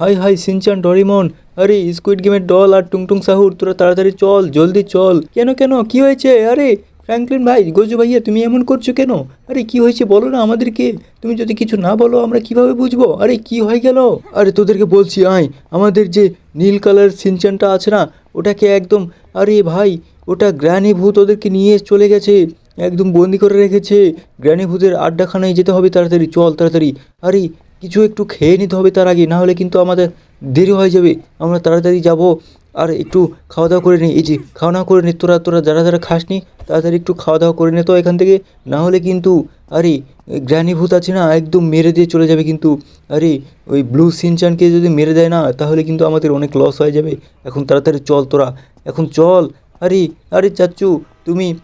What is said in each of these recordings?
High high Shinchan Doraemon, আরে squid গেমের doll আর টুংটুং সাহুর, তোরা তাড়াতাড়ি চল, জলদি চল। কেন কেন? কি হয়েছে? আরে, ফ্র্যাঙ্কলিন ভাই, গোজু ভাইয়া, তুমি এমন করছ কেন? আরে, কি হয়েছে বলো না আমাদেরকে? তুমি যদি কিছু না বলো, আমরা কীভাবে বুঝব? আরে, কি হয়ে গেল? আরে, তোদেরকে বলছি, আয়। আমাদের যে নীল কালার সিনচানটা আছে না, ওটাকে একদম, আরে ভাই, ওটা গ্র্যানি ভূত ওদেরকে নিয়ে চলে গেছে। একদম বন্দি করে রেখেছে। গ্র্যানি ভূতের আড্ডাখানায় যেতে হবে, তাড়াতাড়ি চল, তাড়াতাড়ি। আরে কিছু একটু খেয়ে নিতে হবে তার আগে না হলে কিন্তু আমাদের দেরি হয়ে যাবে। আমরা তাড়াতাড়ি যাব। আর একটু খাওয়া দাওয়া করে নিই। এই যে, খাওয়া দাওয়া করে নি। তোরা তোরা যারা যারা খাসনি, তাড়াতাড়ি একটু খাওয়া দাওয়া করে নে তো এখান থেকে। না হলে কিন্তু, আরে, গ্র্যানি ভূত আছে না, একদম মেরে দিয়ে চলে যাবে কিন্তু। আরে, ওই ব্লু সিনচানকে যদি মেরে দেয় না, তাহলে কিন্তু আমাদের অনেক লস হয়ে যাবে। এখন তাড়াতাড়ি চল তোরা। এখন চল। আরে আরে চাচ্চু তুমি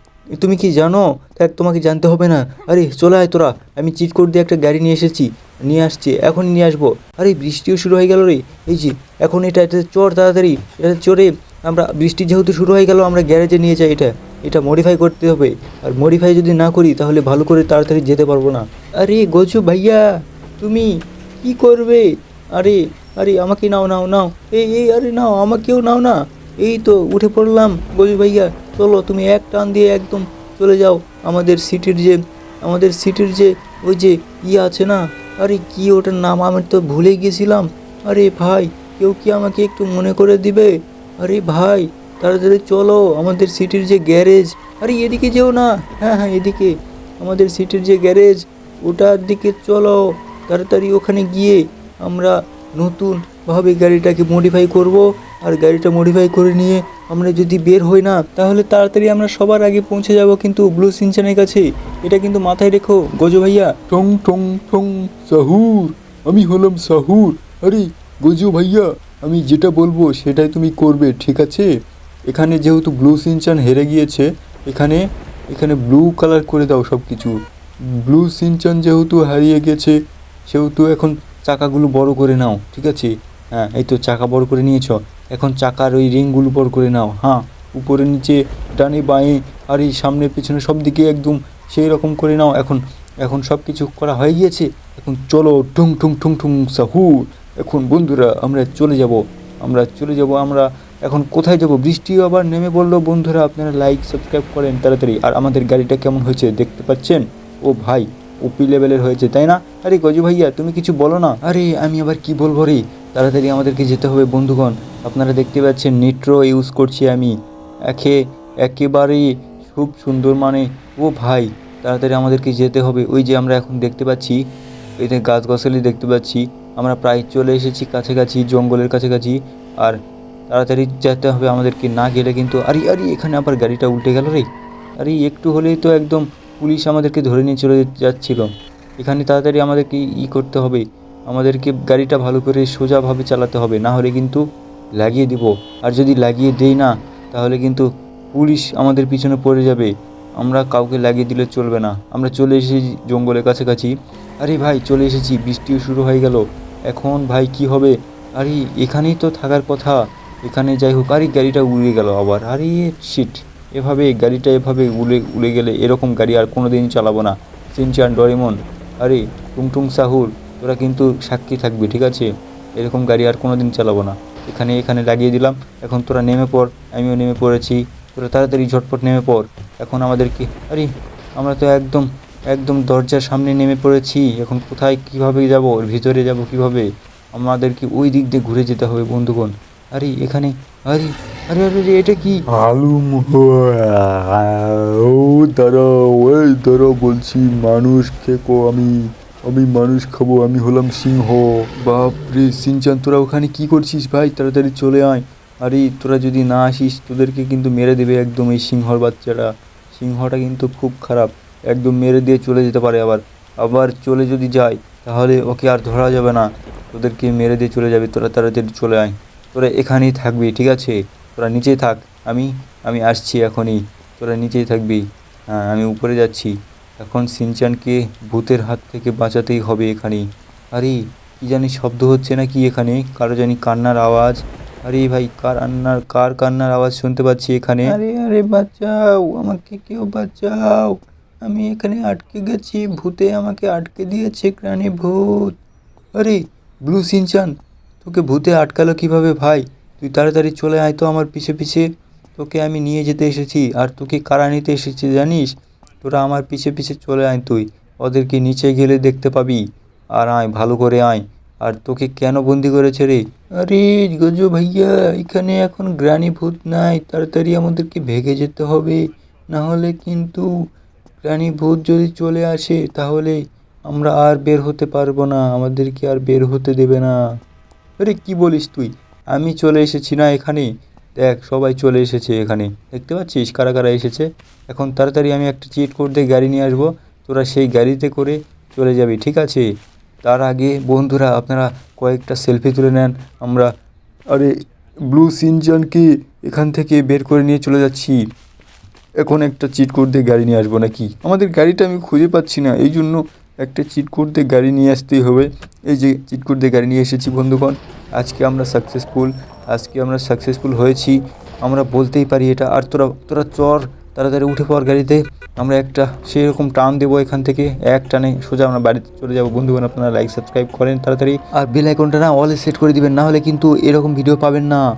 তুমি কি জানো? দেখ, তোমাকে জানতে হবে না। আরে, চলে আয় তোরা। আমি চিট কোড দিয়ে একটা গাড়ি নিয়ে এসেছি। নিয়ে আসছি এখন নিয়ে আসব। আরে, বৃষ্টিও শুরু হয়ে গেল রে। এই যে, এখন এটা এটা চড় তাড়াতাড়ি। এটা চড়ে আমরা, বৃষ্টি যেহেতু শুরু হয়ে গেল, আমরা গ্যারেজে নিয়ে যাই এটা। এটা মডিফাই করতে হবে। আর মডিফাই যদি না করি, তাহলে ভালো করে তাড়াতাড়ি যেতে পারব না। আরে গজু ভাইয়া, তুমি কি করবে? আরে আরে, আমাকে নাও নাও নাও। এই এই, আরে, নাও, আমাকেও নাও না। এই তো, উঠে পড়লাম। গজু ভাইয়া, চলো, তুমি এক টান দিয়ে একদম চলে যাও। আমাদের সিটির যে, আমাদের সিটির যে, ওই যে ইয়ে আছে না আরে কি ওটার নাম? আমি তো ভুলে গিয়েছিলাম। আরে ভাই, কেউ কি আমাকে একটু মনে করে দিবে? আরে ভাই, তাড়াতাড়ি চলো, আমাদের সিটির যে গ্যারেজ। আরে এদিকে যেও না। হ্যাঁ হ্যাঁ এদিকে। আমাদের সিটির যে গ্যারেজ, ওটার দিকে চলো। তাড়াতাড়ি ওখানে গিয়ে আমরা নতুনভাবে গাড়িটাকে মডিফাই করব, আর গাড়িটা মডিফাই করে নিয়ে আমরা যদি বের হই না, তাহলে তাড়াতাড়ি আমরা সবার আগে পৌঁছে যাব কিন্তু ব্লু সিনচানের কাছে। এটা কিন্তু মাথায় রেখো, গজু ভাইয়া। টং টং টং, সাহুর। আমি হলাম সাহুর। আরে, গজু ভাইয়া, আমি যেটা বলব সেটাই তুমি করবে, ঠিক আছে? এখানে যেহেতু ব্লু সিনচান হেরে গিয়েছে, এখানে এখানে ব্লু কালার করে দাও সব কিছু ব্লু সিনচান যেহেতু হারিয়ে গেছে, সেহেতু এখন চাকাগুলো বড় করে নাও, ঠিক আছে? হ্যাঁ এই তো চাকা বড় করে নিয়েছ। এখন চাকার ওই রিংগুলো বড় করে নাও। হ্যাঁ উপরে, নিচে, ডানে, বাঁয়ে, আর এই সামনে, পিছনে সব দিকে একদম সেই রকম করে নাও। এখন এখন সব কিছু করা হয়ে গিয়েছে। এখন চলো ঠুং ঠুং ঠুং ঠুং, সাহু। এখন বন্ধুরা, আমরা চলে যাব। আমরা চলে যাব, আমরা এখন কোথায় যাব? বৃষ্টিও আবার নেমে পড়ল। বন্ধুরা, আপনারা লাইক সাবস্ক্রাইব করেন তাড়াতাড়ি। আর আমাদের গাড়িটা কেমন হয়েছে দেখতে পাচ্ছেন? ও ভাই ওপি লেভেলের হয়েছে, তাই না? আরে গজু ভাইয়া, তুমি কিছু বলো না। আরে, আমি আবার কি বলব রে? তাড়াতাড়ি আমাদেরকে যেতে হবে, বন্ধুগণ। আপনারা দেখতে পাচ্ছেন নিট্রো ইউজ করছি আমি। একে একেবারেই খুব সুন্দর মানে ও ভাই, তাড়াতাড়ি আমাদেরকে যেতে হবে। ওই যে আমরা এখন দেখতে পাচ্ছি, এই যে গাছ গাছালি দেখতে পাচ্ছি, আমরা প্রায় চলে এসেছি কাছাকাছি, জঙ্গলের কাছাকাছি। আর তাড়াতাড়ি যেতে হবে আমাদেরকে না গেলে কিন্তু, আরে আরে, এখানে আবার গাড়িটা উল্টে গেল রে। আরে, একটু হলেই তো একদম পুলিশ আমাদেরকে ধরে নিয়ে চলে যাচ্ছিল। এখানে তাড়াতাড়ি আমাদেরকে ই করতে হবে। আমাদেরকে গাড়িটা ভালো করে সোজাভাবে চালাতে হবে, না হলে কিন্তু লাগিয়ে দিব। আর যদি লাগিয়ে দেই না, তাহলে কিন্তু পুলিশ আমাদের পিছনে পড়ে যাবে। আমরা কাউকে লাগিয়ে দিলে চলবে না। আমরা চলে এসেছি জঙ্গলের কাছাকাছি। আরে ভাই, চলে এসেছি, বৃষ্টিও শুরু হয়ে গেল। এখন ভাই কি হবে? আরে, এখানেই তো থাকার কথা। এখানে যাই হোক, আরে গাড়িটা উড়ে গেল আবার। আরে শিট এভাবে গাড়িটা এভাবে উড়ে উড়ে গেলে এরকম গাড়ি আর কোনো দিন চালাবো না। Shinchan, Doraemon. আরে, টুংটুং সাহুর। তোরা কিন্তু সাক্ষী থাকবি, ঠিক আছে? এরকম গাড়ি আর কোনো দিন চালাবো না। এখানে এখানে লাগিয়ে দিলাম, এখন তোরা নেমে পড়, আমিও নেমে পড়েছি। তোরা তাড়াতাড়ি ঝটপট নেমে পড়। এখন আমাদেরকে আরে, আমরা তো একদম একদম দরজার সামনে নেমে পড়েছি। এখন কোথায়, কীভাবে যাব ভিতরে যাব কীভাবে? আমাদেরকে ওই দিক দিয়ে ঘুরে যেতে হবে, বন্ধুগণ? আরে, এখানে, আরে আরে আরে এটা কি? হালুম ও এই দাঁড়াও বলছি, মানুষ খেকো আমি। আমি মানুষ খাব, আমি হলাম সিংহ। বাপ রে সিনচান, তোরা ওখানে কি করছিস ভাই? তাড়াতাড়ি চলে আয়। আরে, তোরা যদি না আসিস, তোদেরকে কিন্তু মেরে দেবে একদম এই সিংহর বাচ্চারা। সিংহটা কিন্তু খুব খারাপ। একদম মেরে দিয়ে চলে যেতে পারে আবার। আবার চলে যদি যায়, তাহলে ওকে আর ধরা যাবে না। তোদেরকে মেরে দিয়ে চলে যাবে। তোরা তাড়াতাড়ি চলে আয়। তোরা এখানেই থাকবি, ঠিক আছে? তোরা নিচেই থাক। আমি আমি আসছি এখনই। তোরা নিচেই থাকবি। হ্যাঁ আমি উপরে যাচ্ছি। এখন সিনচানকে ভূতের হাত থেকে বাঁচাতেই হবে এখানেই। আরে কি জানি শব্দ হচ্ছে না কি এখানে? কারও জানি কান্নার আওয়াজ? আরে ভাই কার কান্নার কার কান্নার আওয়াজ শুনতে পাচ্ছি এখানে? আরে আরে বাঁচাও আমাকে কেউ বাঁচাও। আমি এখানে আটকে গেছি ভূতে আমাকে আটকে দিয়েছে প্রাণী ভূত। আরে ব্লু সিনচান তোকে ভূতে আটকালো কীভাবে ভাই? তুই তাড়াতাড়ি চলে আয় তো আমার পিছে পিছে। তোকে আমি নিয়ে যেতে এসেছি আর তোকে কারা নিতে এসেছি জানিস? তোরা আমার পিছে পিছে চলে আয় তুই। ওদেরকে নিচে গেলে দেখতে পাবি। আর আয় ভালো করে আয়। আর তোকে কেন বন্দি করেছে রে? আরে গজু ভাইয়া এখানে এখন গ্রানি ভূত নাই। তাড়াতাড়ি আমাদেরকে ভেগে যেতে হবে। না হলে কিন্তু গ্রানি ভূত যদি চলে আসে তাহলে আমরা আর বের হতে পারব না। আমাদেরকে আর বের হতে দেবে না। আরে কি বলিস তুই? আমি চলে এসেছি না এখানে। দেখ, সবাই চলে এসেছে এখানে। দেখতে পাচ্ছিস? কারা কারা এসেছে? এখন তাড়াতাড়ি আমি একটা চিট কোড দিয়ে গাড়ি নিয়ে আসব। তোরা সেই গাড়িতে করে চলে যাবি, ঠিক আছে? তার আগে বন্ধুরা, আপনারা কয়েকটা সেলফি তুলে নেন। আমরা আরে ব্লু সিনচানকে এখান থেকে বের করে নিয়ে চলে যাচ্ছি। এখন একটা চিট কোড দিয়ে গাড়ি নিয়ে আসব নাকি? আমাদের গাড়িটা আমি খুঁজে পাচ্ছি না। এই জন্য একটা চিট কোড দিয়ে গাড়ি নিয়ে আসতেই হবে। এই যে চিট কোড দিয়ে গাড়ি নিয়ে এসেছি বন্ধুগণ, আজকে আমরা সাকসেসফুল আজকে আমরা সাকসেসফুল হয়েছি। আমরা বলতেই পারি এটা। আর তোরা তোরা চর তাড়াতাড়ি উঠে পড় গাড়িতে। আমরা একটা সেরকম টান দেবো এখান থেকে, এক টানে সোজা আমরা বাড়িতে চলে যাব। বন্ধুগণ, আপনারা লাইক সাবস্ক্রাইব করেন তাড়াতাড়ি। আর বেল আইকনটা না অলে সেট করে দিবেন, না হলে কিন্তু এরকম ভিডিও পাবেন না।